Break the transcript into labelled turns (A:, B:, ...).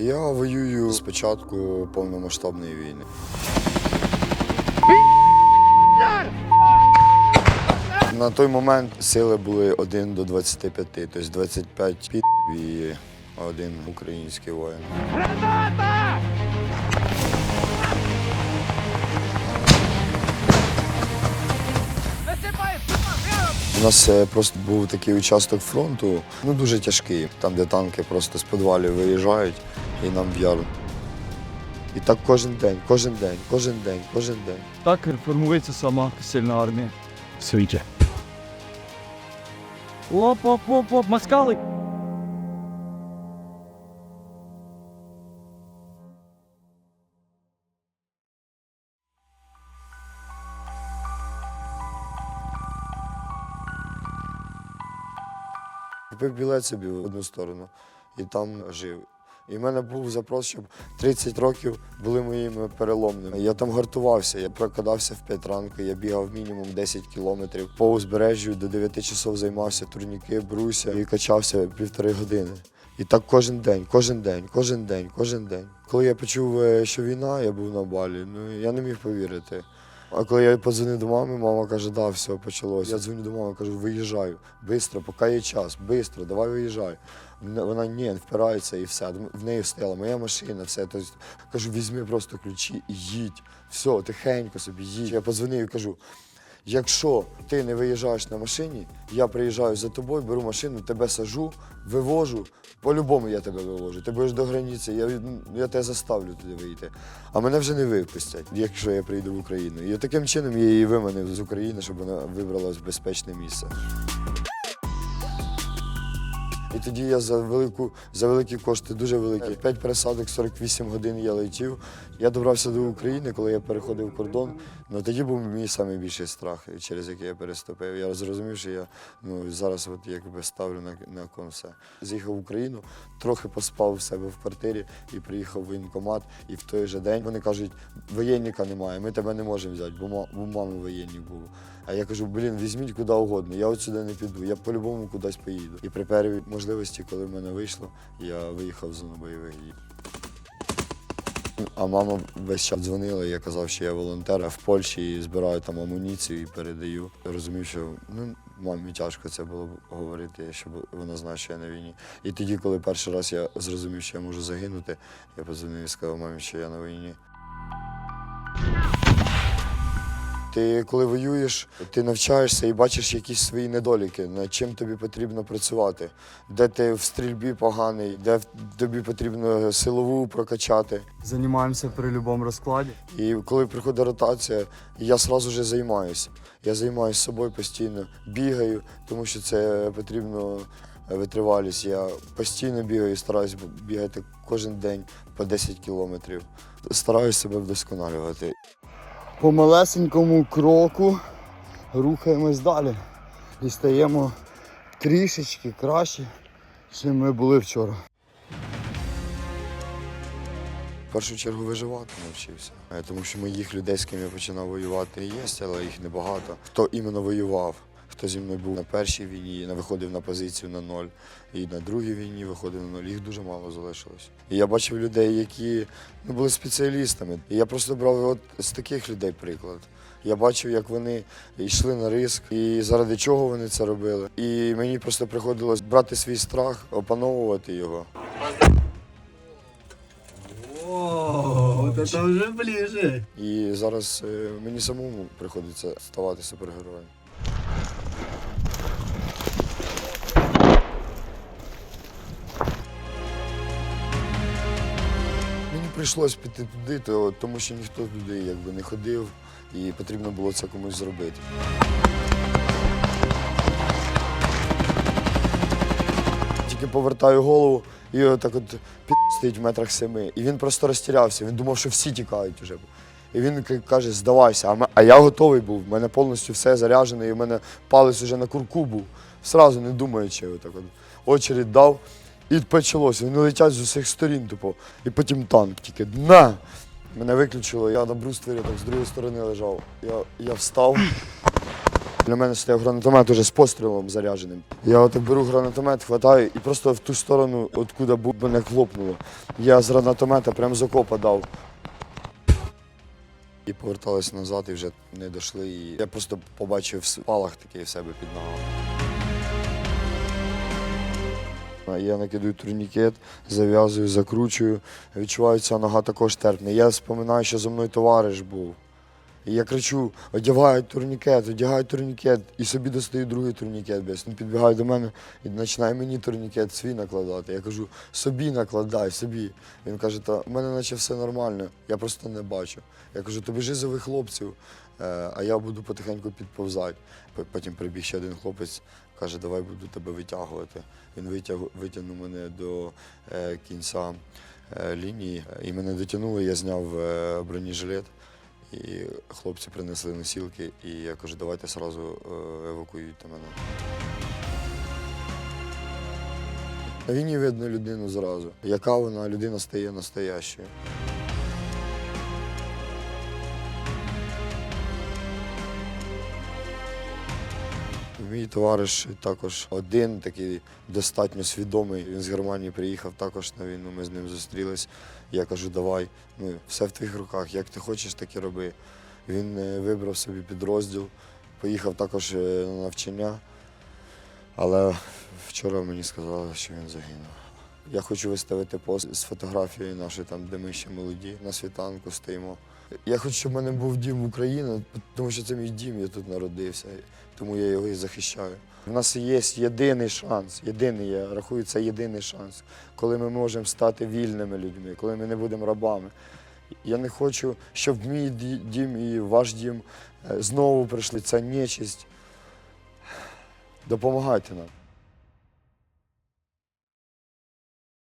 A: Я воюю з початку повномасштабної війни. На той момент сили були 1 до 25, тобто 25 під і один український воїн. У нас е, просто був такий участок фронту, ну дуже тяжкий, там, де танки просто з підвалів виїжджають і нам в яру. І так кожен день, кожен день, кожен день, кожен день.
B: Так формується сама сильна армія.
C: Все йде.
B: Оп, оп,
A: Купив білет собі в одну сторону і там жив. І в мене був запрос, щоб 30 років були моїми переломними. Я там гартувався, я прокидався в 5 ранку, я бігав мінімум 10 кілометрів. По узбережжю до 9 часов займався турніки, бруся і качався півтори години. І так кожен день, кожен день, кожен день, кожен день. Коли я почув, е, що війна, я був на балі, ну я не міг повірити. А коли я подзвонив до мами, мама каже, да, все, почалося. Я дзвоню до мами, кажу, виїжджаю, швидко, поки є час, швидко, давай виїжджай. Вона- Вона ні, впирається і все. В неї стояла моя машина, все. Тобто, кажу, візьми просто ключі і їдь. Все, тихенько собі їдь. Я подзвонив і кажу, якщо ти не виїжджаєш на машині, я приїжджаю за тобою, беру машину, тебе сажу, вивожу. По-любому я тебе вивожу. Ти будеш до границі, я, я тебе заставлю туди вийти. А мене вже не випустять, якщо я прийду в Україну. І таким чином я її виманив з України, щоб вона вибралась в безпечне місце. І тоді я за велику, за великі кошти, дуже великі. П'ять пересадок, 48 годин я летів. Я добрався до України, коли я переходив кордон. Ну тоді був мій найбільший страх, через який я переступив. Я зрозумів, що я ну, зараз от якби ставлю на, на кон все. З'їхав в Україну, трохи поспав в себе в квартирі і приїхав в воєнкомат. І в той же день вони кажуть, воєнника немає, ми тебе не можемо взяти, бо, бо мами воєнник був. А я кажу, блін, візьміть куди угодно, я от сюди не піду, я по-любому кудись поїду. І при первій можливості, коли в мене вийшло, я виїхав з зону бойових дій. А мама весь час дзвонила, я казав, що я волонтер в Польщі і збираю там амуніцію і передаю. Розумів, що ну, мамі тяжко це було б говорити, щоб вона знає, що я на війні. І тоді, коли перший раз я зрозумів, що я можу загинути, я подзвонив і сказав мамі, що я на війні. Ти коли воюєш, ти навчаєшся і бачиш якісь свої недоліки, над чим тобі потрібно працювати, де ти в стрільбі поганий, де тобі потрібно силову прокачати.
B: Займаємося при будь-якому розкладі.
A: І коли приходить ротація, я одразу вже займаюся. Я займаюся собою постійно, бігаю, тому що це потрібно е, витривалість. Я постійно бігаю, стараюся бігати кожен день по 10 кілометрів. Стараюся себе вдосконалювати.
B: По малесенькому кроку рухаємось далі. І стаємо трішечки краще, чим ми були вчора.
A: В першу чергу виживати навчився, Е, тому що моїх людей, з ким я починав воювати, є, але їх небагато. Хто іменно воював, хто зі мною був на першій війні, виходив на позицію на ноль, і на другій війні виходив на ноль. Їх дуже мало залишилось. І я бачив людей, які ну, були спеціалістами. І я просто брав от з таких людей приклад. Я бачив, як вони йшли на риск, і заради чого вони це робили. І мені просто приходилось брати свій страх, опановувати його.
C: О, то вже ближе.
A: І зараз е, мені самому приходиться ставати супергероєм. Прийшлось піти туди, то- тому що ніхто туди якби не ходив, і потрібно було це комусь зробити. Тільки повертаю голову і отак от під стоїть в метрах семи. І він просто розтірявся. Він думав, що всі тікають уже. І він каже, здавайся, а, а я готовий був. У мене повністю все заряджено, і в мене палець уже на курку був. Сразу не думаючи, отак от. очередь дав. І почалося. Вони летять з усіх сторін, тупо. І потім танк тільки на. Мене виключило, я на бруствері так з другої сторони лежав. Я, я встав. Для мене стояв гранатомет уже з пострілом зарядженим. Я отак беру гранатомет, хватаю і просто в ту сторону, откуда мене хлопнуло. Я з гранатомета прямо з окопа дав. І поверталися назад, і вже не дійшли. І я просто побачив спалах такий в себе під ногами. А Я накидаю турнікет, зав'язую, закручую. Відчуваю, ця нога також терпне. Я споминаю, що зі мною товариш був. І я кричу: одягай турнікет, одягай турнікет, і собі достаю другий турнікет. Він підбігає до мене і починає мені турнікет свій накладати. Я кажу, собі накладай, собі. Він каже, та в мене наче все нормально, я просто не бачу. Я кажу, то біжи зови хлопців, е, а я буду потихеньку підповзати. Потім прибіг ще один хлопець, каже, давай буду тебе витягувати. Він витяг, витягнув мене до е, кінця е, лінії, і мене дотягнули, я зняв е, бронежилет. І хлопці принесли носілки, і я кажу, давайте одразу евакуюйте мене. На війні видно людину зразу. Яка вона людина стає настоящою. Мій товариш також один такий достатньо свідомий. Він з Германії приїхав також на війну. Ми з ним зустрілись. Я кажу, давай, ну, все в твоїх руках, як ти хочеш, так і роби. Він е, вибрав собі підрозділ, поїхав також е, на навчання, але вчора мені сказали, що він загинув. Я хочу виставити пост з фотографією нашої, там, де ми ще молоді, на світанку стоїмо. Я хочу, щоб в мене був дім в Україні, тому що це мій дім, я тут народився, тому я його і захищаю. У нас є єдиний шанс, єдиний, я рахую, це єдиний шанс, коли ми можемо стати вільними людьми, коли ми не будемо рабами. Я не хочу, щоб мій дім і ваш дім е, знову прийшли. Ця нечисть. Допомагайте нам.